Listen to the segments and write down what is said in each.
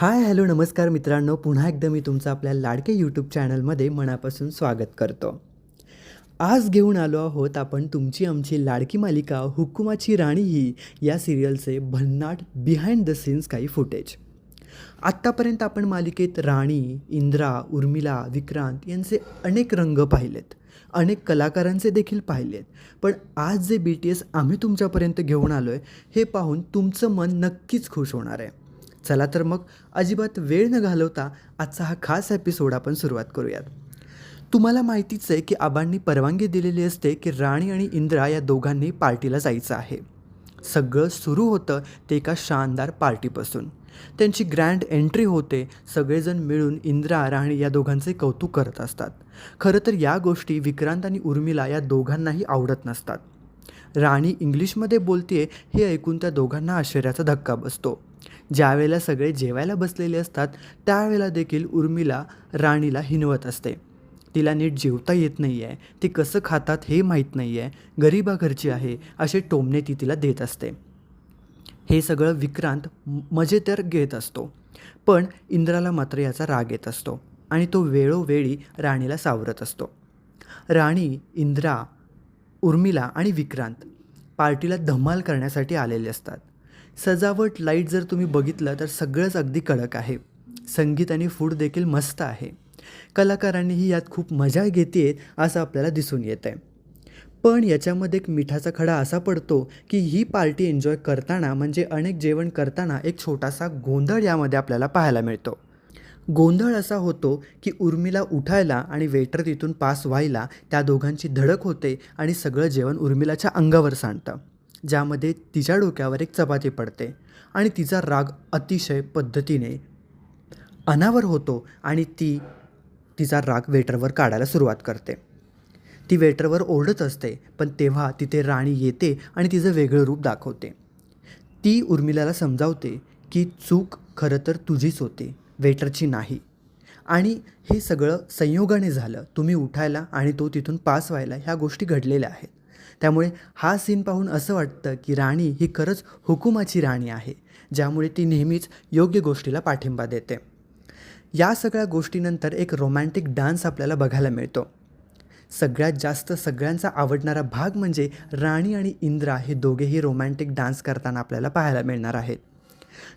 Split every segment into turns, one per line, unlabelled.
Hi hello नमस्कार मित्रांनो. पुन्हा एकदा मी तुमचं आपल्या लाडके यूट्यूब चॅनलमध्ये मनापासून स्वागत करतो. आज घेऊन आलो आहोत आपण तुमची आमची लाडकी मालिका हुकुमाची राणी ही या सिरियलचे भन्नाट बिहाइंड द सीन्स काही फुटेज आत्तापर्यंत आपण मालिकेत राणी इंद्रा उर्मिला विक्रांत यांचे अनेक रंग पाहिलेत. अनेक कलाकारांचे देखील पाहिलेत. पण आज जे बी टी एस आम्ही तुमच्यापर्यंत घेऊन आलो आहे हे पाहून तुमचं मन नक्कीच खुश होणार आहे. चला तर मग अजिबात वेळ न घालवता आजचा हा खास एपिसोड आपण सुरुवात करूयात. तुम्हाला माहितीच आहे की आबांनी परवानगी दिलेली असते की राणी आणि इंद्रा या दोघांनी पार्टीला जायचं आहे. सगळं सुरू होतं ते एका शानदार पार्टीपासून. त्यांची ग्रँड एंट्री होते सगळेजण मिळून इंद्रा राणी या दोघांचे कौतुक करत असतात. खरं तर या गोष्टी विक्रांत आणि उर्मिला या दोघांनाही आवडत नसतात. राणी इंग्लिशमध्ये बोलतेय हे ऐकून त्या दोघांना आश्चर्याचा धक्का बसतो. ज्यावेळेला सगळे जेवायला बसलेले असतात त्यावेळेला देखील उर्मिला राणीला हिनवत असते. तिला नीट जेवता येत नाही आहे ती कसं खातात हे माहीत नाही आहे गरिबा घरची आहे असे टोमणे ती तिला देत असते. हे सगळं विक्रांत मजेतर घेत असतो. पण इंद्राला मात्र याचा राग येत असतो आणि तो वेळोवेळी राणीला सावरत असतो. राणी इंद्रा उर्मिला आणि विक्रांत पार्टीला धमाल करण्यासाठी आलेले असतात. सजावट लाइट जर तुम्ही बघितलं तर सगळंच अगदी कडक आहे. संगीत आणि फूड देखील मस्त आहे. कलाकारांनीही यात खूप मजा घेते असं आपल्याला दिसून येत आहे पण याच्यामध्ये एक मिठाचा खडा असा पडतो की ही पार्टी एन्जॉय करताना म्हणजे अनेक जेवण करताना एक छोटासा गोंधळ यामध्ये आपल्याला पाहायला मिळतो. गोंधळ असा होतो की उर्मिला उठायला आणि वेटर तिथून पास व्हायला त्या दोघांची धडक होते आणि सगळं जेवण उर्मिलाच्या अंगावर सांडतं. ज्यामध्ये तिच्या डोक्यावर एक चपाती पडते आणि तिचा राग अतिशय पद्धतीने अनावर होतो आणि ती तिचा राग वेटरवर काढायला सुरुवात करते. ती वेटरवर ओरडत असते पण तेव्हा तिथे राणी येते आणि तिचं वेगळं रूप दाखवते. ती उर्मिलाला समजावते की चूक खरं तर तुझीच होती वेटरची नाही. आणि हे सगळं संयोगाने झालं. तुम्ही उठायला आणि तो तिथून पास व्हायला ह्या गोष्टी घडलेल्या आहेत. त्यामुळे हा सीन पाहून असं वाटतं की राणी ही खरंच हुकुमाची राणी आहे ज्यामुळे ती नेहमीच योग्य गोष्टीला पाठिंबा देते. या सगळ्या गोष्टीनंतर एक रोमॅन्टिक डान्स आपल्याला बघायला मिळतो. सगळ्यात जास्त सगळ्यांचा आवडणारा भाग म्हणजे राणी आणि इंद्रा हे दोघेही रोमॅन्टिक डान्स करताना आपल्याला पाहायला मिळणार आहेत.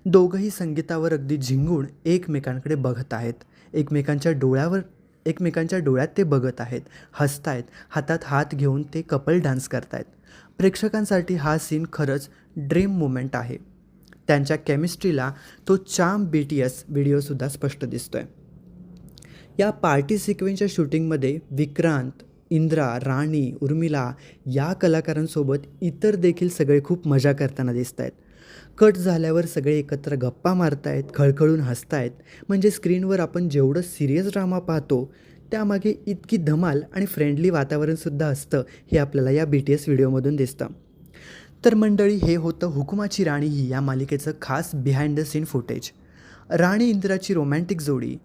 दोघंही संगीतावर अगदी झिंगून एकमेकांकडे बघत आहेत. एकमेकांच्या डोळ्यावर एकमेकांच्या डोळ्यात ते बघत आहेत हसतायत हातात हात घेऊन ते कपल डान्स करतायत. प्रेक्षकांसाठी हा सीन खरंच ड्रीम मुमेंट आहे. त्यांच्या केमिस्ट्रीला तो चाम बी टी एस व्हिडिओसुद्धा स्पष्ट दिसतो आहे या पार्टी सिक्वेन्सच्या शूटिंगमध्ये विक्रांत इंद्रा राणी उर्मिला या कलाकारांसोबत इतर देखील सगळे खूप मजा करताना दिसत आहेत कट झाल्यावर सगळे एकत्र गप्पा मारतायत खळखळून हसतायत. म्हणजे स्क्रीनवर आपण जेवढं सिरियस ड्रामा पाहतो त्यामागे इतकी धमाल आणि फ्रेंडली वातावरणसुद्धा असतं हे आपल्याला या बी टी एस व्हिडिओमधून दिसतं. तर मंडळी हे होतं हुकुमाची राणी ही या मालिकेचं खास behind the scene footage Rani इंदिराची romantic जोडी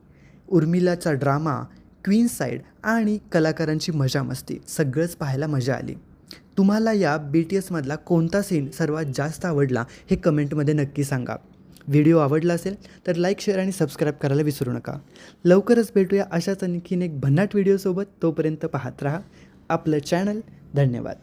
उर्मिलाचा ड्रामा क्वीन साईड आणि कलाकारांची मजा मस्ती सगळंच पाहायला मजा आली. तुम्हाला या बी टी एसमधला कोणता सीन सर्वात जास्त आवडला हे कमेंटमध्ये नक्की सांगा. व्हिडिओ आवडला असेल तर लाईक शेअर आणि सबस्क्राईब करायला विसरू नका. लवकरच भेटूया अशाच आणखीन एक भन्नाट व्हिडिओसोबत तोपर्यंत पाहत राहा. आपलं चॅनल धन्यवाद.